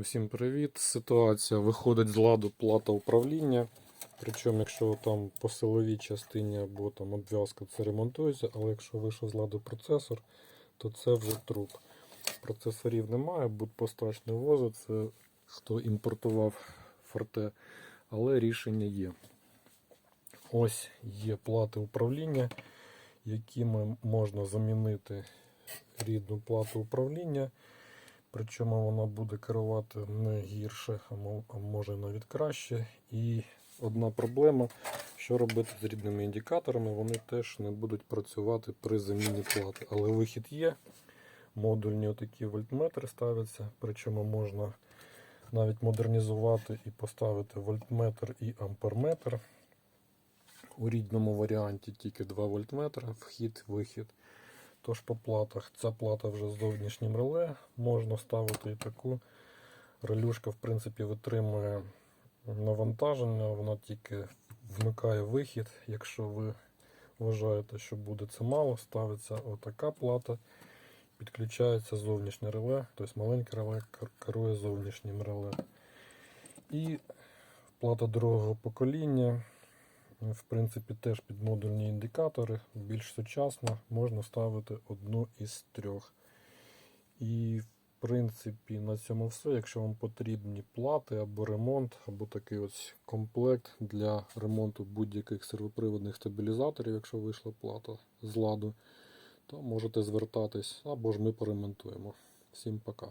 Усім привіт! Ситуація виходить з ладу плата управління. Причому, якщо там по силовій частині або там обв'язка, це ремонтується, але якщо вийшов з ладу процесор, то це вже труп. Процесорів немає, будпостач не возить, це хто імпортував форте, але рішення є. Ось є плати управління, якими можна замінити рідну плату управління. Причому вона буде керувати не гірше, а може навіть краще. І одна проблема, що робити з рідними індикаторами, вони теж не будуть працювати при заміні плати. Але вихід є. Модульні отакі вольтметри ставляться, причому можна навіть модернізувати і поставити вольтметр і амперметр. У рідному варіанті тільки 2 вольтметра, вхід-вихід. Тож по платах ця плата вже з зовнішнім реле. Можна ставити і таку. Релюшка, в принципі, витримує навантаження, вона тільки вмикає вихід. Якщо ви вважаєте, що буде це мало, ставиться отака плата, підключається зовнішнє реле, тобто маленьке реле керує зовнішнім реле. І плата другого покоління. В принципі, теж під модульні індикатори, більш сучасно, можна ставити одну із трьох. І, в принципі, на цьому все. Якщо вам потрібні плати або ремонт, або такий ось комплект для ремонту будь-яких сервоприводних стабілізаторів, якщо вийшла плата з ладу, то можете звертатись, або ж ми поремонтуємо. Всім пока.